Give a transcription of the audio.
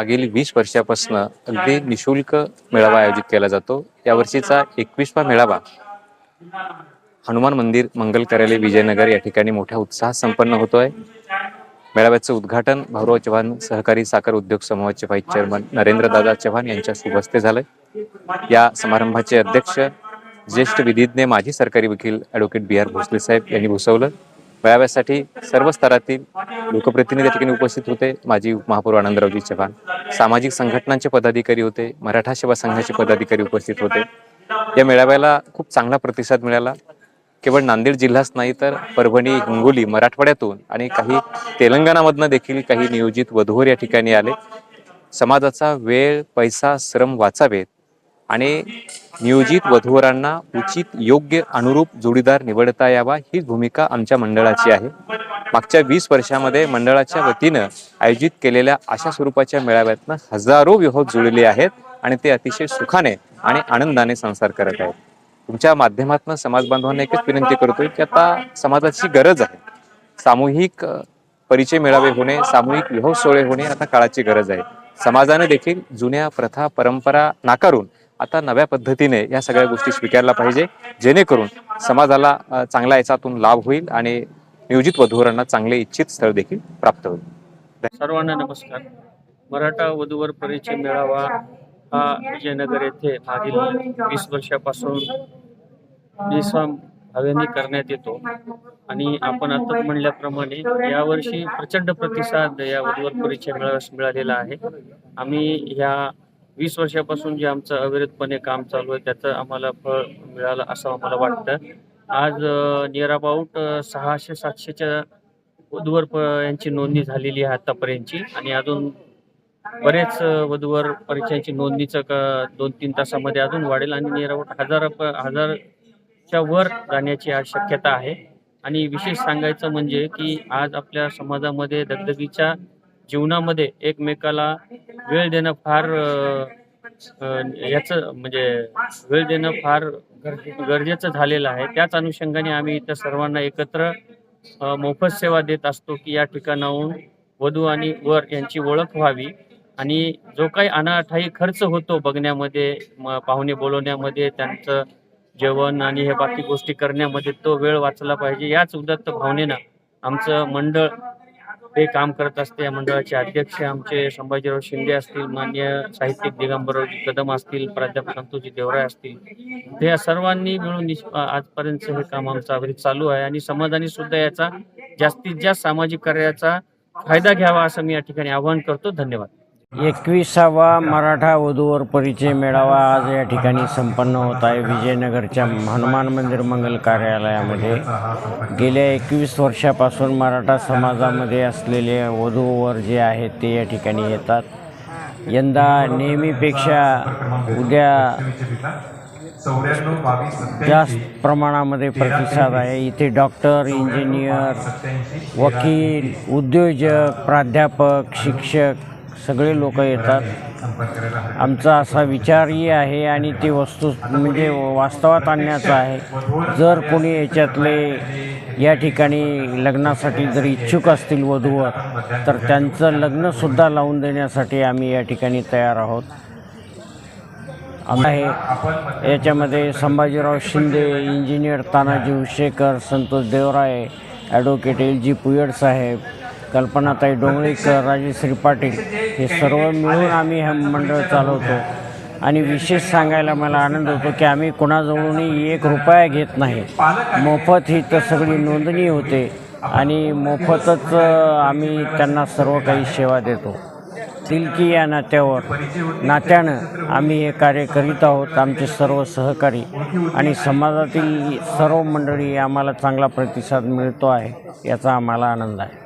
मागील वीस वर्षापासून अगदी निशुल्क मेळावा आयोजित केला जातो. यावर्षीचा एकवीसवा मेळावा हनुमान मंदिर मंगल कार्यालय विजयनगर या ठिकाणी मोठ्या उत्साहात संपन्न होतोय. मेळाव्याचं उद्घाटन भाऊराव चव्हाण सहकारी साखर उद्योग समूहाचे व्हाईस चेअरमन नरेंद्रदादा चव्हाण यांच्या शुभ झालंय. या समारंभाचे अध्यक्ष ज्येष्ठ विधिज्ञ माजी सरकारी वकील ॲडव्होकेट बी आर भोसले साहेब यांनी भूसवलं. मेळाव्यासाठी सर्व स्तरातील लोकप्रतिनिधी या ठिकाणी उपस्थित होते. माजी महापौर आनंदरावजी चव्हाण. सामाजिक संघटनांचे पदाधिकारी होते. मराठा सेवा संघाचे पदाधिकारी उपस्थित होते. या मेळाव्याला खूप चांगला प्रतिसाद मिळाला. केवळ नांदेड जिल्हाच नाही तर परभणी हिंगोली मराठवाड्यातून आणि काही तेलंगणामधनं देखील काही नियोजित वधूवर या ठिकाणी आले. समाजाचा वेळ पैसा श्रम वाचावेत आणि नियोजित वधूवरांना उचित योग्य अनुरूप जोडीदार निवडता यावा ही भूमिका आमच्या मंडळाची आहे. मागच्या वीस वर्षामध्ये मंडळाच्या वतीनं आयोजित केलेल्या अशा स्वरूपाच्या मेळाव्यातनं हजारो विवाह जुळले आहेत आणि ते अतिशय सुखाने आणि आनंदाने संसार करत आहेत. तुमच्या माध्यमातून समाज बांधवांना एकच विनंती करतोय की आता समाजाची गरज आहे. सामूहिक परिचय मेळावे होणे सामूहिक विवाह सोहळे होणे आता काळाची गरज आहे. समाजाने देखील जुन्या प्रथा परंपरा नाकारून आता नव्या पद्धतीने या सगळ्या गोष्टी स्वीकारल्या पाहिजे. जेणेकरून समाजाला चांगला याच्यातून लाभ होईल आणि नियोजित वधूवरांना चांगले इच्छित स्थळ देखील प्राप्त होईल. सर्वांना नमस्कार. मराठा वधूवर परिचय मेळावा हा विजयनगर येथे मागील वीस वर्षापासून बेसाम हवेने करण्यात येतो. आणि आपण आता म्हणल्याप्रमाणे यावर्षी प्रचंड प्रतिसाद या वधूवर परिचय मेळाव्यास मिळालेला आहे. आम्ही ह्या वीस वर्षापासून जे आमचं अविरतपणे काम चालू आहे त्याचं आम्हाला फळ मिळालं असं आम्हाला वाटतं. आज नियर अबाउट सहाशे सातशेच्या वधूवर प- यांची नोंदणी झालेली आहे आतापर्यंतची आणि अजून बरेच वधूवर परीक्षांची नोंदणीचं क- दोन तीन तासामध्ये अजून वाढेल आणि नियर अबाउट हजार प- हजारच्या वर जाण्याची आज शक्यता आहे. आणि विशेष सांगायचं म्हणजे की आज आपल्या समाजामध्ये दगदगीच्या जीवनामध्ये एकमेकाला वेळ देणं फार याचं म्हणजे वेळ देणं फार गरजेचं झालेलं आहे. त्याच अनुषंगाने आम्ही इथं सर्वांना एकत्र मोफत सेवा देत असतो की या ठिकाणाहून वधू आणि वर यांची ओळख व्हावी. आणि जो काही अनाठाई खर्च होतो बघण्यामध्ये पाहुणे बोलवण्यामध्ये त्यांचं जेवण आणि हे बाकी गोष्टी करण्यामध्ये तो वेळ वाचला पाहिजे. याच उदात्त भावनेनं आमचं मंडळ हे काम करत असते. या मंडळाचे अध्यक्ष आमचे संभाजीराव शिंदे असतील मान्य साहित्यिक दिगंबररावजी कदम असतील प्राध्यापक संतोषजी देवराय असतील. या सर्वांनी मिळून आजपर्यंत हे काम आमचं अभिरित चालू आहे आणि समाजाने सुद्धा याचा जास्तीत जास्त सामाजिक कार्याचा फायदा घ्यावा असं मी या ठिकाणी आवाहन करतो. धन्यवाद. एकविसावा मराठा वधूवर परिचय मेळावा आज या ठिकाणी संपन्न होत आहे. विजयनगरच्या हनुमान मंदिर मंगल कार्यालयामध्ये. गेल्या एकवीस वर्षापासून मराठा समाजामध्ये असलेले वधूवर जे आहेत ते या ठिकाणी येतात. यंदा नेहमीपेक्षा उद्या जास्त प्रमाणामध्ये प्रतिसाद आहे. इथे डॉक्टर इंजिनियर वकील उद्योजक प्राध्यापक शिक्षक सगळे लोक येतात. आमचा असा विचारही आहे आणि ती वस्तू म्हणजे वास्तवात आणण्याचा आहे. जर कोणी याच्यातले या ठिकाणी लग्नासाठी जर इच्छुक असतील वधूवर तर त्यांचं लग्नसुद्धा लावून देण्यासाठी आम्ही या ठिकाणी तयार आहोत. आहे याच्यामध्ये Sambhajirao Shinde engineer Tanaji Ushekar Santosh Devrai advocate L G Puyad साहेब कल्पनाताई डोंगळेकर राजेश्री पाटील हे सर्व मिळून आम्ही हे मंडळ चालवतो. आणि विशेष सांगायला मला आनंद होतो की आम्ही कोणाजवळूनही एक रुपया घेत नाही. मोफत ही तर सगळी नोंदणी होते आणि मोफतच आम्ही त्यांना सर्व काही सेवा देतो. दिलकी या नात्यावर नात्यानं आम्ही हे कार्य करीत आहोत आमचे सर्व सहकारी आणि समाजातील सर्व मंडळी आम्हाला चांगला प्रतिसाद मिळतो आहे याचा आम्हाला आनंद आहे.